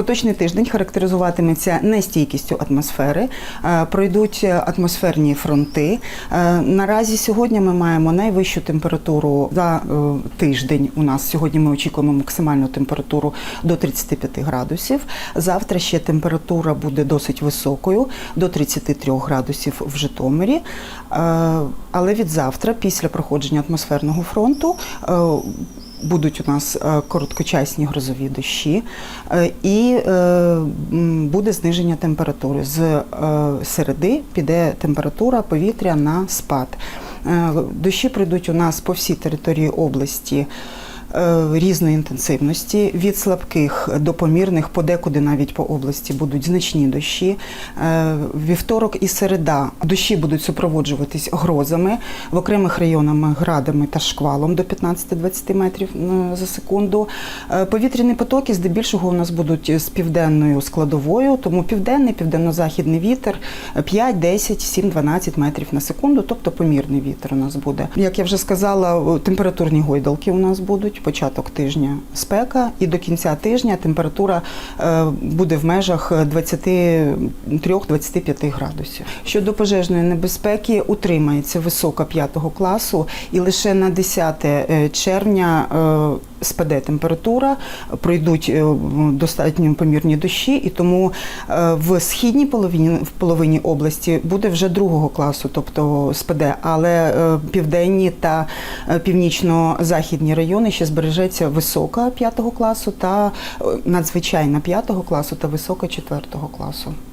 Поточний тиждень характеризуватиметься нестійкістю атмосфери, е, пройдуть атмосферні фронти. Е, Наразі сьогодні ми маємо найвищу температуру за е, тиждень. У нас сьогодні ми очікуємо максимальну температуру до 35 градусів. Завтра ще температура буде досить високою, до 33 градусів в Житомирі. Але від завтра, після проходження атмосферного фронту, Будуть у нас е, короткочасні грозові дощі, е, і е, буде зниження температури. З середи піде температура повітря на спад. Дощі прийдуть у нас по всій території області. Е, Різної інтенсивності від слабких до помірних, подекуди навіть по області будуть значні дощі. Е, Вівторок і середа дощі будуть супроводжуватись грозами в окремих районах градами та шквалом до 15-20 метрів за секунду. Е, Повітряні потоки здебільшого у нас будуть з південною складовою, тому південний, південно-західний вітер 5, 10, 7, 12 метрів на секунду, тобто помірний вітер у нас буде. Як я вже сказала, температурні гойдалки у нас будуть. Початок тижня спека, і до кінця тижня температура е, буде в межах 23-25 градусів. Щодо пожежної небезпеки, утримається висока 5 класу, і лише на 10 е, червня е, спаде температура, пройдуть е, достатньо помірні дощі, і тому е, в східній половині в половині області буде вже другого класу, тобто спаде, але е, південні та північно-західні райони ще збережеться висока 5 класу та надзвичайна 5 класу та висока 4 класу.